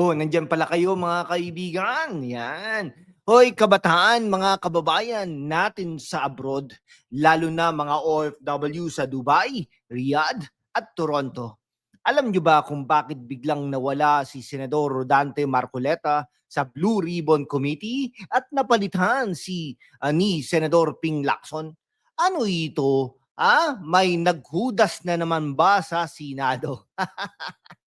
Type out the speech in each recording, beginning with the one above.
Oh, nandiyan pala kayo mga kaibigan. Yan. Hoy, kabataan, mga kababayan natin sa abroad, lalo na mga OFW sa Dubai, Riyadh at Toronto. Alam nyo ba kung bakit biglang nawala si Senador Rodante Marcoleta sa Blue Ribbon Committee at napalitan si ah, ni Senador Ping Lacson? Ano ito? Ah, may naghudas na naman ba sa Senado?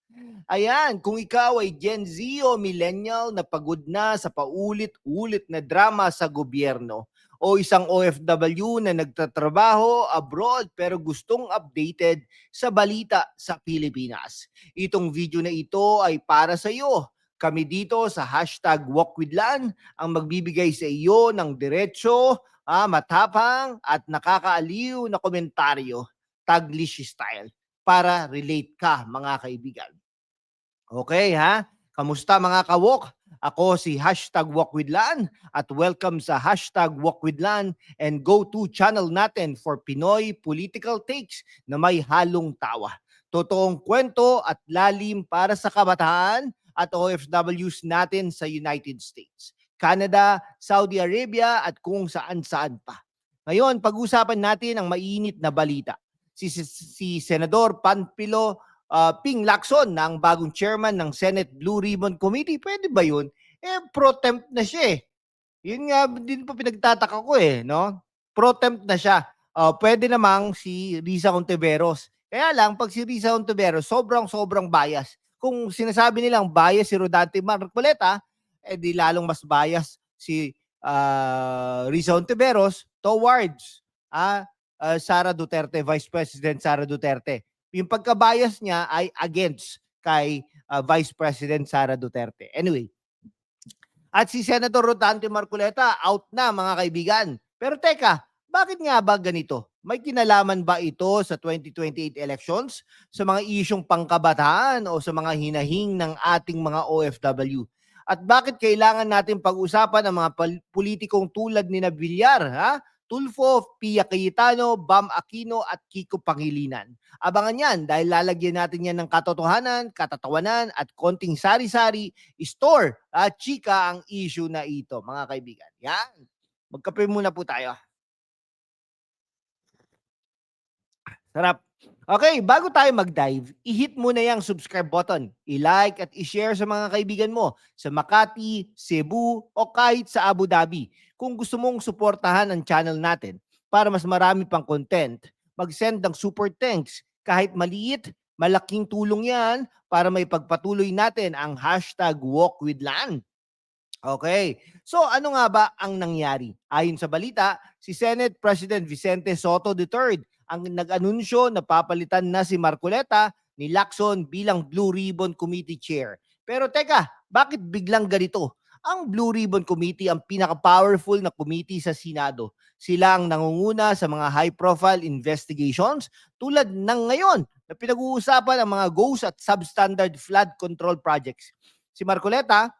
Ayan, kung ikaw ay Gen Z o millennial na pagod na sa paulit-ulit na drama sa gobyerno o isang OFW na nagtatrabaho abroad pero gustong updated sa balita sa Pilipinas. Itong video na ito ay para sa iyo. Kami dito sa hashtag WalkWithLan ang magbibigay sa iyo ng diretsyo, ah, matapang at nakakaaliw na komentaryo, Taglish style, para relate ka mga kaibigan. Okay ha? Kamusta mga kawok? Ako si Hashtag WalkWithLan at welcome sa Hashtag WalkWithLan and go-to channel natin for Pinoy political takes na may halong tawa. Totoong kwento at lalim para sa kabataan at OFWs natin sa United States, Canada, Saudi Arabia at kung saan-saan pa. Ngayon, pag-usapan natin ang mainit na balita. Si, si, si Senador Panpilo uh, Ping Lacson na ang bagong chairman ng Senate Blue Ribbon Committee. Pwede ba yun? Eh, pro temp na siya eh. Yun nga din po pinagtataka ko eh, no? Pro temp na siya. Uh, pwede namang si Risa Contiveros. Kaya lang, pag si Risa Contiveros, sobrang-sobrang bias. Kung sinasabi nilang bias si Rodante Marcoleta, eh di lalong mas bias si uh, Risa Contiveros towards ah, uh, Sara Duterte, Vice President Sara Duterte yung pagka-bias niya ay against kay uh, Vice President Sara Duterte. Anyway, at si Senator Rodante Marcoleta out na mga kaibigan. Pero teka, bakit nga ba ganito? May kinalaman ba ito sa 2028 elections, sa mga isyong pangkabataan o sa mga hinahing ng ating mga OFW? At bakit kailangan natin pag-usapan ang mga politikong tulad ni Villar, ha? Tulfo, Pia Cayetano, Bam Aquino at Kiko Pangilinan. Abangan yan dahil lalagyan natin yan ng katotohanan, katatawanan at konting sari-sari, store at chika ang issue na ito mga kaibigan. Yan. Magkape muna po tayo. Sarap. Okay, bago tayo mag-dive, i-hit mo na yung subscribe button, i-like at i-share sa mga kaibigan mo sa Makati, Cebu o kahit sa Abu Dhabi. Kung gusto mong suportahan ang channel natin para mas marami pang content, mag-send ng super thanks. Kahit maliit, malaking tulong yan para may pagpatuloy natin ang hashtag walkwithland. Okay. So ano nga ba ang nangyari? Ayon sa balita, si Senate President Vicente Soto III ang nag-anunsyo na papalitan na si Marcoleta ni Lacson bilang Blue Ribbon Committee Chair. Pero teka, bakit biglang ganito? Ang Blue Ribbon Committee ang pinaka-powerful na committee sa Senado. Sila ang nangunguna sa mga high-profile investigations tulad ng ngayon na pinag-uusapan ang mga ghost at substandard flood control projects. Si Marcoleta,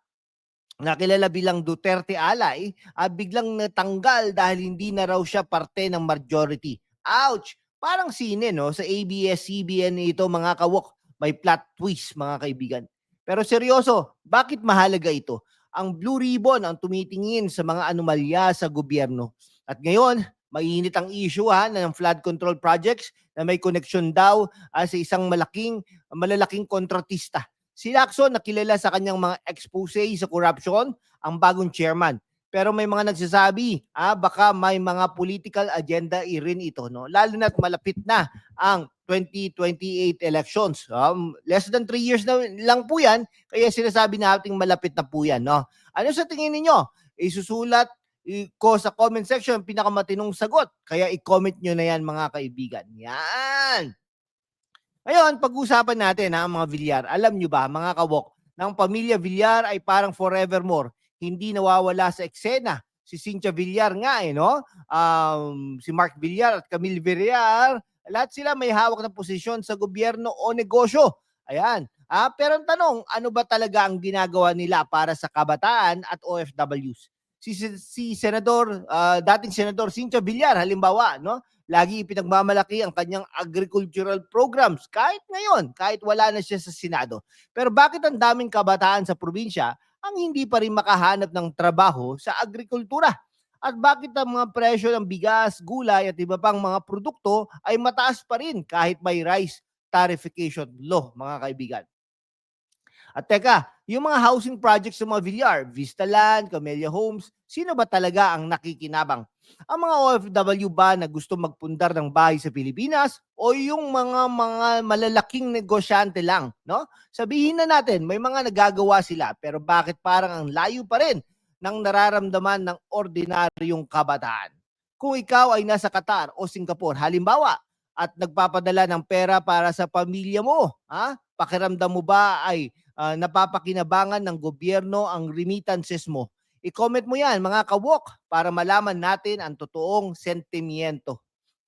nakilala bilang Duterte Alay, uh, biglang natanggal dahil hindi na raw siya parte ng majority. Ouch! Parang sine, no? Sa ABS-CBN ito, mga kawok, may plot twist, mga kaibigan. Pero seryoso, bakit mahalaga ito? ang Blue Ribbon ang tumitingin sa mga anomalya sa gobyerno. At ngayon, mainit ang issue ha, ng flood control projects na may connection daw uh, sa isang malaking, malalaking kontratista. Si Lacson nakilala sa kanyang mga expose sa corruption, ang bagong chairman. Pero may mga nagsasabi, ah, baka may mga political agenda rin ito. No? Lalo na't malapit na ang 2028 elections. Um, less than 3 years na lang po yan, kaya sinasabi nating malapit na po yan. No? Ano sa tingin ninyo? Isusulat ko sa comment section pinakamatinong sagot. Kaya i-comment nyo na yan mga kaibigan. Yan! Ngayon, pag-usapan natin ha, mga Villar. Alam nyo ba, mga kawok, ng pamilya Villar ay parang forevermore hindi nawawala sa eksena. Si Cynthia Villar nga eh, no? Um, si Mark Villar at Camille Villar, lahat sila may hawak na posisyon sa gobyerno o negosyo. Ayan. Ah, pero ang tanong, ano ba talaga ang ginagawa nila para sa kabataan at OFWs? si si, si Senador ah, dating Senador Cynthia Villar halimbawa, no? Lagi ipinagmamalaki ang kanyang agricultural programs kahit ngayon, kahit wala na siya sa Senado. Pero bakit ang daming kabataan sa probinsya ang hindi pa rin makahanap ng trabaho sa agrikultura? At bakit ang mga presyo ng bigas, gulay at iba pang mga produkto ay mataas pa rin kahit may rice tarification law, mga kaibigan? At teka, yung mga housing projects sa mga Villar, Vista Land, Camellia Homes, sino ba talaga ang nakikinabang? Ang mga OFW ba na gusto magpundar ng bahay sa Pilipinas o yung mga mga malalaking negosyante lang, no? Sabihin na natin, may mga nagagawa sila, pero bakit parang ang layo pa rin ng nararamdaman ng ordinaryong kabataan? Kung ikaw ay nasa Qatar o Singapore, halimbawa, at nagpapadala ng pera para sa pamilya mo, ha? Pakiramdam mo ba ay ah, napapakinabangan ng gobyerno ang remittances mo? I-comment mo yan mga kawok para malaman natin ang totoong sentimiento.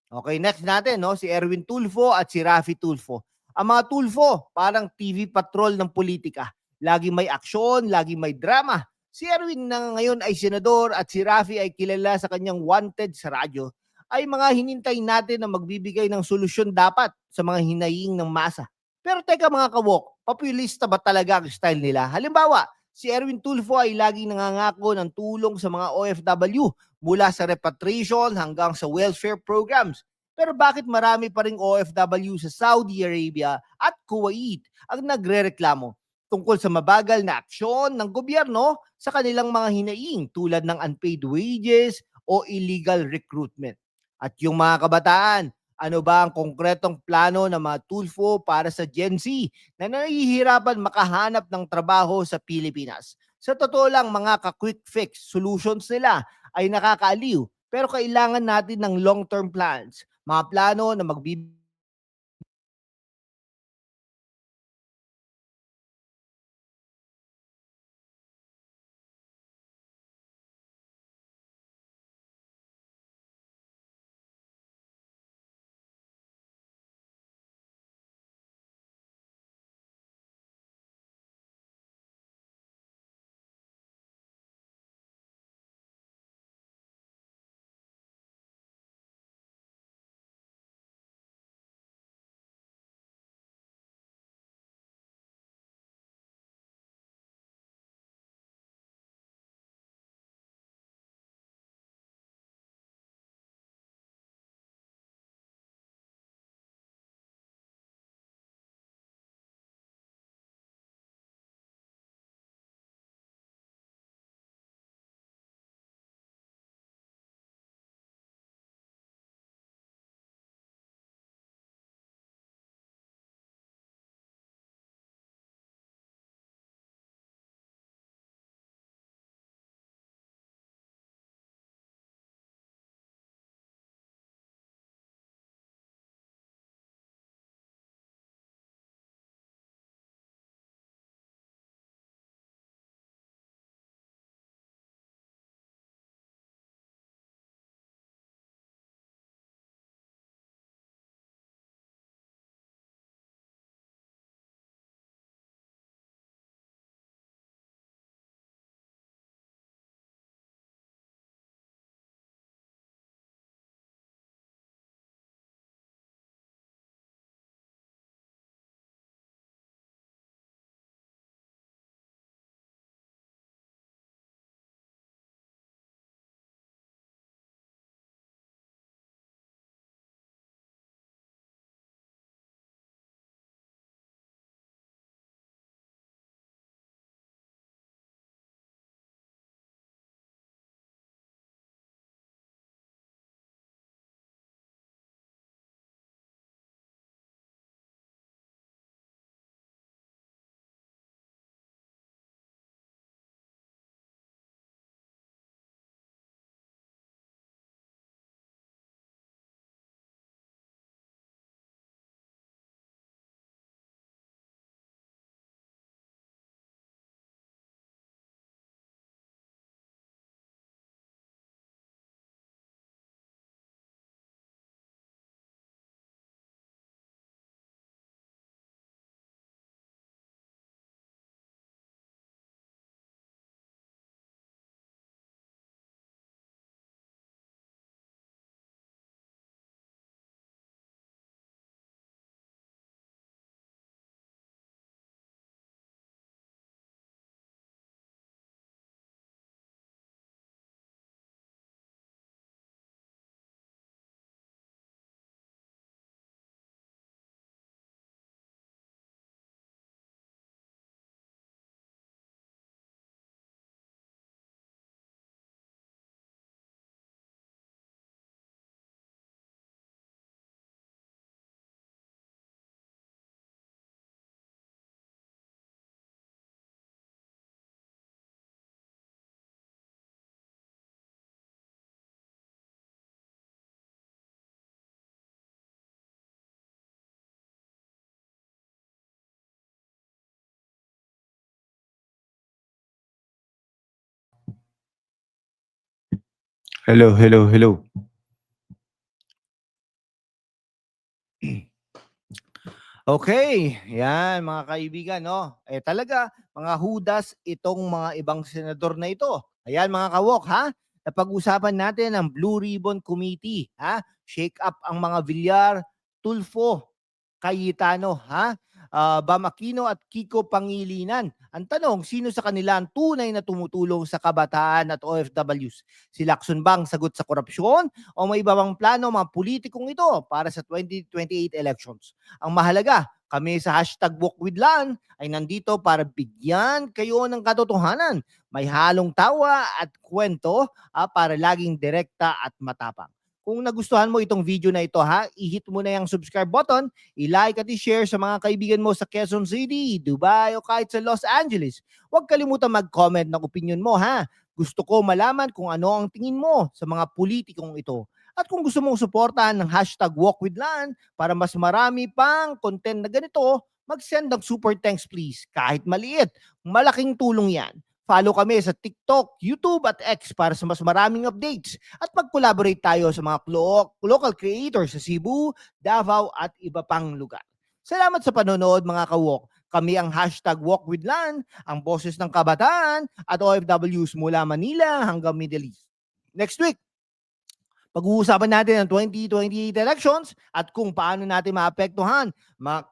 Okay, next natin no, si Erwin Tulfo at si Rafi Tulfo. Ang mga Tulfo, parang TV patrol ng politika. Lagi may aksyon, lagi may drama. Si Erwin na ngayon ay senador at si Rafi ay kilala sa kanyang wanted sa radyo ay mga hinintay natin na magbibigay ng solusyon dapat sa mga hinaing ng masa. Pero teka mga kawok, populista ba talaga ang style nila? Halimbawa, si Erwin Tulfo ay laging nangangako ng tulong sa mga OFW mula sa repatriation hanggang sa welfare programs. Pero bakit marami pa ring OFW sa Saudi Arabia at Kuwait ang nagrereklamo tungkol sa mabagal na aksyon ng gobyerno sa kanilang mga hinaing tulad ng unpaid wages o illegal recruitment? At yung mga kabataan, ano ba ang konkretong plano ng mga Tulfo para sa Gen Z na nahihirapan makahanap ng trabaho sa Pilipinas? Sa totoo lang, mga ka-quick fix solutions nila ay nakakaaliw pero kailangan natin ng long-term plans, mga plano na magbibigay Hello, hello, hello. Okay, yan mga kaibigan, no? Eh talaga, mga hudas itong mga ibang senador na ito. Ayan mga kawok, ha? Napag-usapan natin ang Blue Ribbon Committee, ha? Shake up ang mga Villar, Tulfo, Cayetano, ha? Ah, Bam at Kiko Pangilinan. Ang tanong, sino sa kanila ang tunay na tumutulong sa kabataan at OFWs? Si Lacson bang sagot sa korupsyon o may iba bang plano mga politikong ito para sa 2028 elections? Ang mahalaga, kami sa hashtag WalkWithLan ay nandito para bigyan kayo ng katotohanan. May halong tawa at kwento ah, para laging direkta at matapang. Kung nagustuhan mo itong video na ito ha, i-hit mo na yung subscribe button, i-like at i-share sa mga kaibigan mo sa Quezon City, Dubai o kahit sa Los Angeles. Huwag kalimutan mag-comment ng opinion mo ha. Gusto ko malaman kung ano ang tingin mo sa mga politikong ito. At kung gusto mong suportahan ng hashtag WalkWithLan para mas marami pang content na ganito, mag-send ng super thanks please. Kahit maliit, malaking tulong yan. Follow kami sa TikTok, YouTube at X para sa mas maraming updates. At mag-collaborate tayo sa mga lo- local creators sa Cebu, Davao at iba pang lugar. Salamat sa panonood mga kawok. Kami ang hashtag WalkWithLan, ang boses ng kabataan at OFWs mula Manila hanggang Middle East. Next week, pag-uusapan natin ang 2028 elections at kung paano natin maapektuhan mga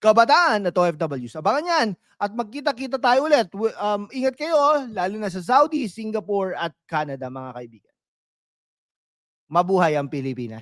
kabataan at OFWs. Abangan yan at magkita-kita tayo ulit. Um, ingat kayo, lalo na sa Saudi, Singapore at Canada mga kaibigan. Mabuhay ang Pilipinas.